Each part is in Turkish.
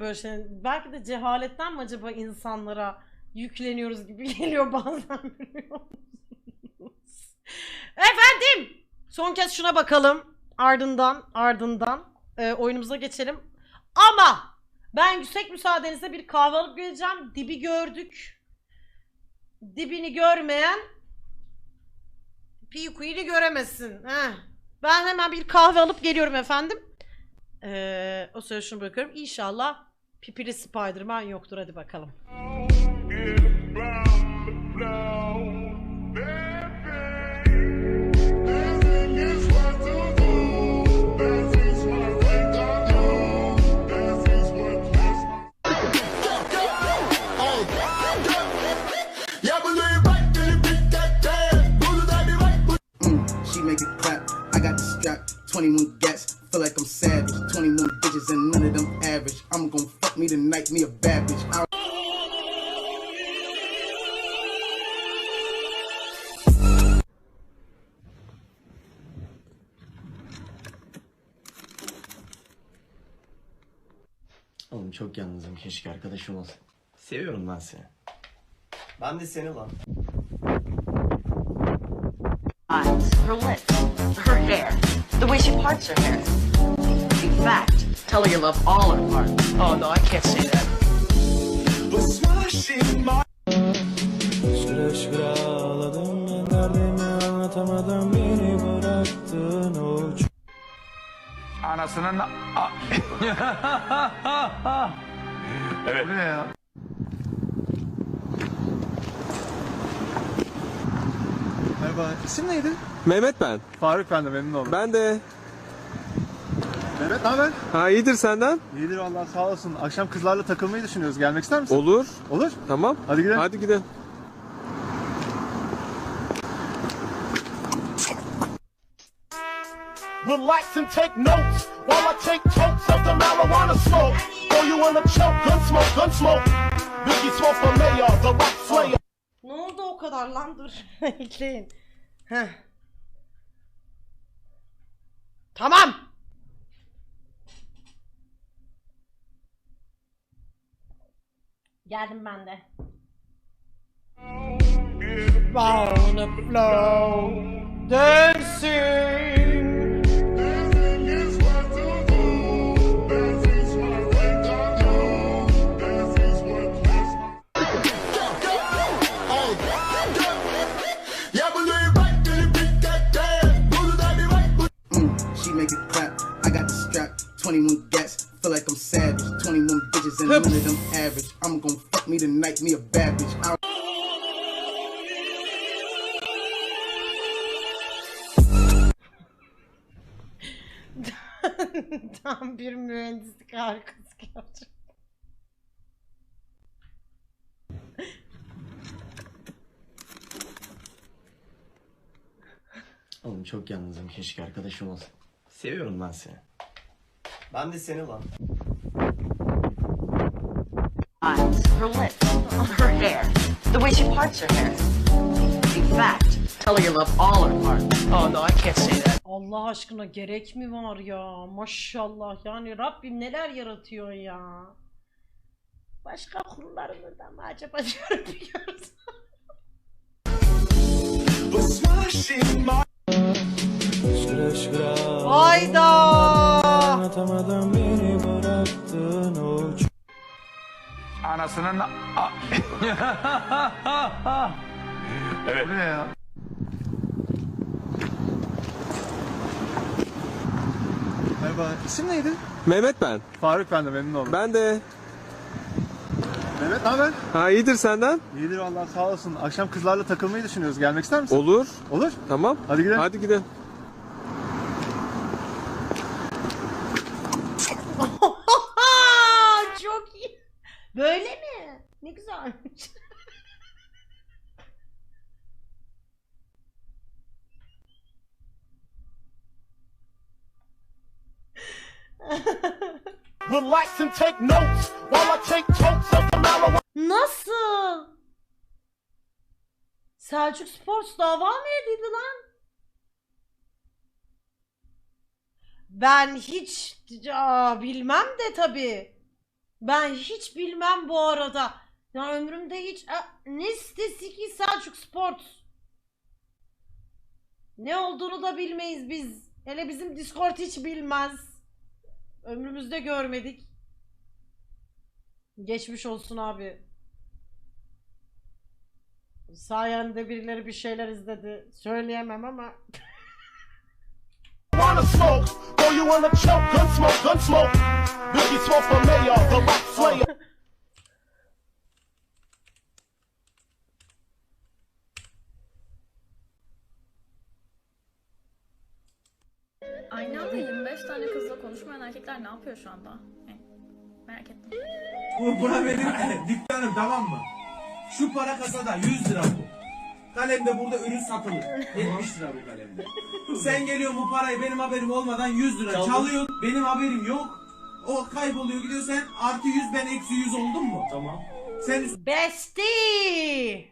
böyle şey? Belki de cehaletten mi acaba insanlara yükleniyoruz gibi geliyor bazen biliyor musunuz? Efendim son kez şuna bakalım ardından ardından e, oyunumuza geçelim. Ama ben yüksek müsaadenizle bir kahve alıp geleceğim. Dibi gördük. Dibini görmeyen Piyukuyunu göremesin. Heh. Ben hemen bir kahve alıp geliyorum efendim. Ee, o sırada şunu bırakıyorum. İnşallah pipili Spiderman yoktur. Hadi bakalım. Make it clap. I got the strap, 21 gats. Feel like I'm savage. 21 bitches and none of them average. I'm gon' fuck me tonight, me a bad bitch. I Oğlum çok yalnızım keşke arkadaşım olsa. Seviyorum lan seni. Ben de seni lan. her lips, her hair, the way she parts her hair. In fact, tell her you love all her parts. Oh no, I can't say that. But smashing my Şıra şıra ağladım ben derdimi anlatamadım beni bıraktın o Anasının... Evet. Bu ne ya? Merhaba, isim neydi? Mehmet ben. Faruk ben de memnun oldum. Ben de. Mehmet ne haber? Ha iyidir senden. İyidir vallahi sağ olasın. Akşam kızlarla takılmayı düşünüyoruz. Gelmek ister misin? Olur. Olur. Tamam. Hadi gidelim. Hadi gidelim. relax and take notes while I take totes of the marijuana smoke. Throw you in a choke, gun smoke, gun smoke. Biggie smoke for mayor, the rock slayer. Ne oldu o kadar lan dur. Ekleyin. Heh. Tamam. Geldim ben de. Wanna flow, dancing. Dancing of them average. I'm gon' fuck me tonight, me a bad bitch. I Tam bir mühendislik harikası gerçekten. Oğlum çok yalnızım keşke arkadaşım olsa. Seviyorum lan seni. Ben de seni lan. Her lips, her hair, the way she parts her hair. In fact, tell her you love all her parts. Oh no, I can't say that. Allah aşkına gerek mi var ya? Maşallah yani Rabbim neler yaratıyor ya. Başka kullarını da mı acaba diyorum Hayda! Anasının... Evet. Bu ne ya? Merhaba, isim neydi? Mehmet ben. Faruk ben de memnun oldum. Ben de. Mehmet ne haber? Ha iyidir senden. İyidir vallahi sağ olasın. Akşam kızlarla takılmayı düşünüyoruz. Gelmek ister misin? Olur. Olur. Tamam. Hadi gidelim. Hadi gidelim. Çok iyi. Böyle mi? Ne güzelmiş. Relax and take notes while I take totes of the. Nasıl? Selçuk Sports dava mı edildi lan? Ben hiç aa, bilmem de tabii. Ben hiç bilmem bu arada. Ya ömrümde hiç Aa, ne sitesi ki Selçuk Sport. Ne olduğunu da bilmeyiz biz. Hele bizim Discord hiç bilmez. Ömrümüzde görmedik. Geçmiş olsun abi. Sayende birileri bir şeyler izledi. Söyleyemem ama. Wanna smoke, or you wanna choke? Gun smoke, gun smoke. Biggie smoke for mayor, the rock slayer. Aynı anda 25 tane kızla konuşmayan erkekler ne yapıyor şu anda? Yani merak ettim. Bu buna benim dükkanım tamam mı? Şu para kasada 100 lira bu. Kalemde burada ürün satılır. 70 lira bu kalemde. Sen geliyorsun bu parayı benim haberim olmadan 100 lira çalıyorsun. Benim haberim yok. O kayboluyor gidiyor sen artı 100 ben eksi 100 oldun mu? Tamam. Sen Bestie!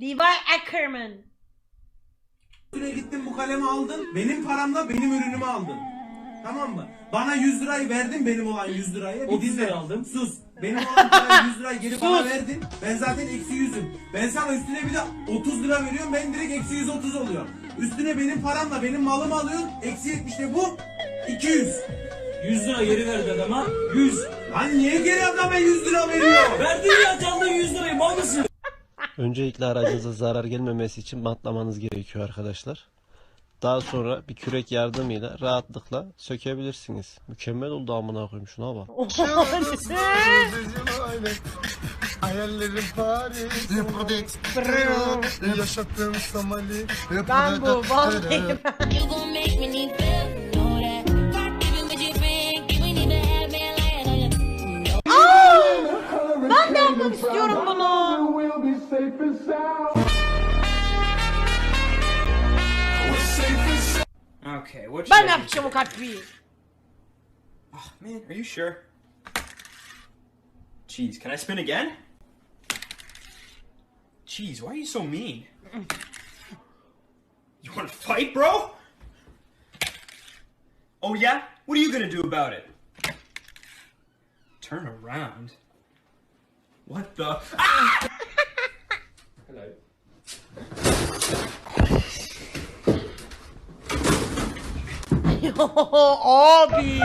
Levi Ackerman. üstüne gittin bu kalemi aldın. Benim paramla benim ürünümü aldın. Tamam mı? Bana 100 lirayı verdin benim olan 100 lirayı. Bir dinle. aldım. Sus. Benim olan parayı 100 lirayı geri bana Sus. verdin. Ben zaten eksi 100'üm. Ben sana üstüne bir de 30 lira veriyorum. Ben direkt eksi 130 oluyor. Üstüne benim paramla benim malımı alıyorsun. Eksi 70 de bu. 200. 100 lira geri verdi adama. 100. Lan niye geri adama 100 lira veriyor? Verdin ya canlı 100 lirayı mal mısın? Öncelikle aracınıza zarar gelmemesi için bantlamanız gerekiyor arkadaşlar. Daha sonra bir kürek yardımıyla rahatlıkla sökebilirsiniz. Mükemmel oldu amına koyayım şuna bak. Hayallerim Paris. Yaşattığım Somali. ben bu vallahi ben. You gon' make me need feel, know that. Even with your friend, you ain't even have me like Ben de yapmak istiyorum bunu. Okay, what Ben yapacağım o kalbi. Man, are you sure? Jeez, can I spin again? Jeez, why are you so mean? You want to fight, bro? Oh yeah? What are you gonna do about it? Turn around. What the? Ah! Hello. Abi.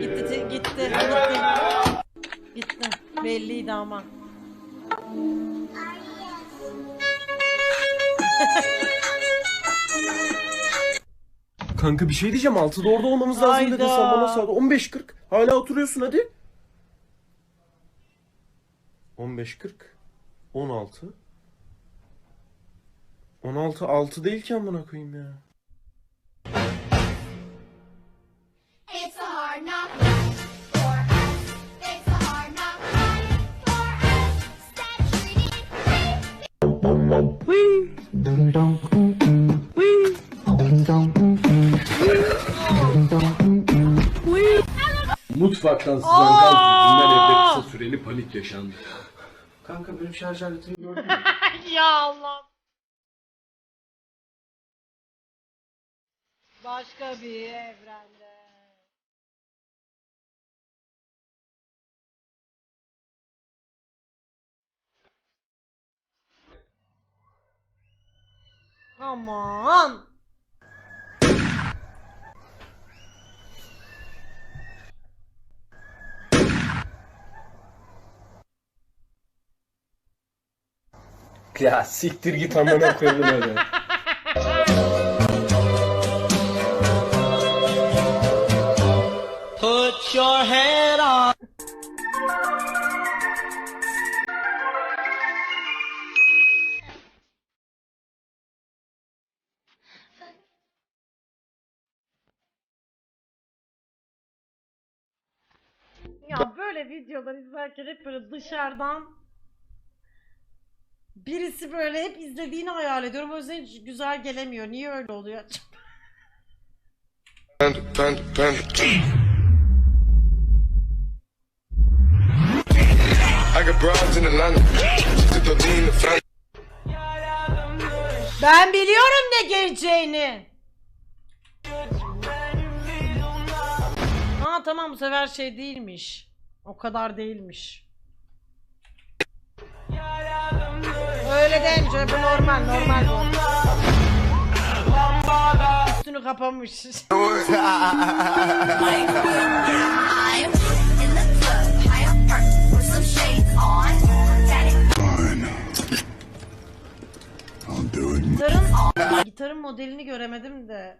Gitti, gitti, gitti. Gitti. Belliydi ama. Kanka bir şey diyeceğim 6'da orada olmamız lazım dedin sen bana Hayda. saat 15.40 hala oturuyorsun hadi 15.40 16 16 6 değil ki amına koyayım ya. It's a hard knock for us. It's a hard knock for us. Stop treating Mutfaktan sızan gaz yüzünden evde kısa süreli panik yaşandı Kanka benim şarj aletini gördün mü? ya Allah. Başka bir evrende. Aman. Ya siktir git amına koyayım öyle Put your head on. Ya böyle videolar izlerken hep böyle dışarıdan birisi böyle hep izlediğini hayal ediyorum. O yüzden hiç güzel gelemiyor. Niye öyle oluyor lean the front. Ben biliyorum ne geleceğini. Aa tamam bu sefer şey değilmiş. O kadar değilmiş. Öyle deyince bu normal normal bu. Üstünü kapamış. Gitarın, gitarın modelini göremedim de.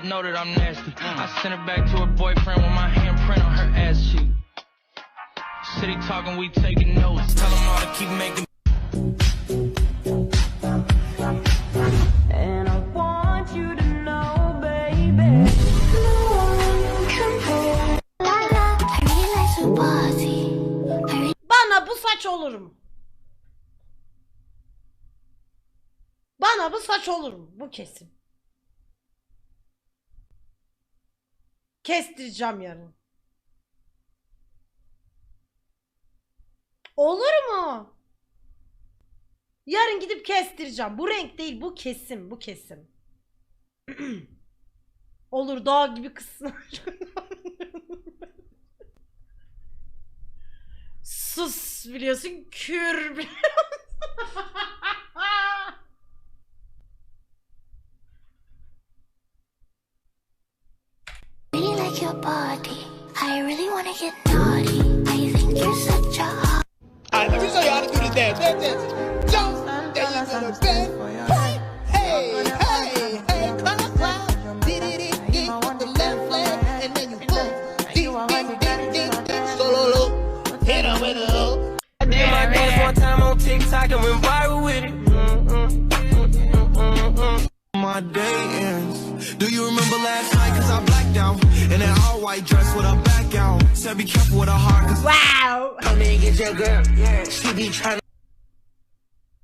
Girls know that I'm nasty. I sent her back to her boyfriend with my handprint on her ass cheek. City talking, we taking notes. Tell them all to keep making. And I want you to know, baby. Bana bu saç olurum. Bana bu saç olurum. Bu kesin. Kestireceğim yarın. Olur mu? Yarın gidip kestireceğim. Bu renk değil, bu kesim, bu kesim. Olur dağ gibi kızsın. Sus biliyorsun kür biliyorsun. wanna get naughty. I think you're such a hot. Alright, let me show you how to do the dance. Dance, dance. Jump. There you go. The bend. Hey, hey, Said be careful with a heart. Cause wow. Come in, get your girl. Yeah. She be trying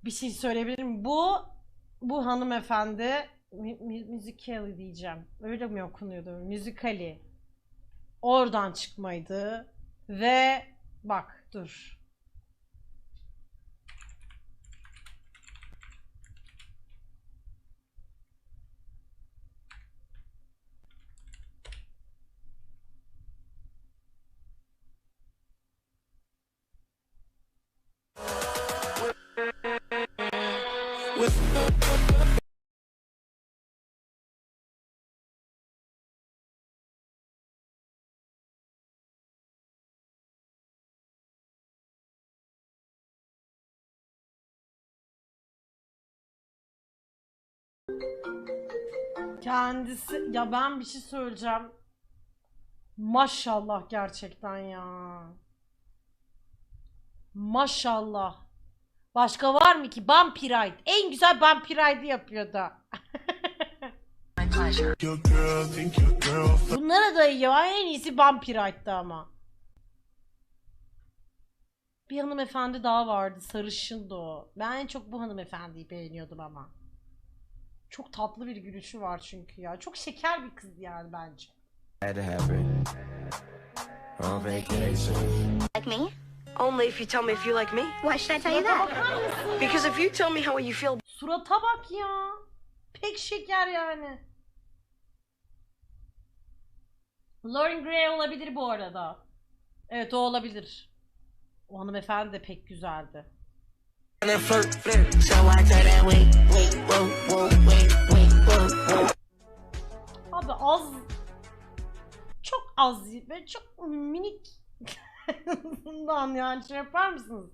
Bir şey söyleyebilirim. Bu bu hanımefendi mü- mü- müzikali diyeceğim. Öyle mi okunuyordu? Müzikali. Oradan çıkmaydı. Ve bak dur. Kendisi ya ben bir şey söyleyeceğim. Maşallah gerçekten ya. Maşallah. Başka var mı ki? Vampirite. En güzel think your girl. Bunlara da iyi var. En iyisi Vampirite'dı ama. Bir hanımefendi daha vardı. Sarışındı o. Ben en çok bu hanımefendiyi beğeniyordum ama. Çok tatlı bir gülüşü var çünkü ya. Çok şeker bir kız yani bence. Had to have it. On vacation. Like me? Only if you tell me if you like me. Why should I tell you that? Because if you tell me how you feel Surata bak ya. Pek şeker yani. Lauren Gray olabilir bu arada. Evet o olabilir. O hanımefendi de pek güzeldi. Abi az çok az ve çok minik bundan yani şey yapar mısınız?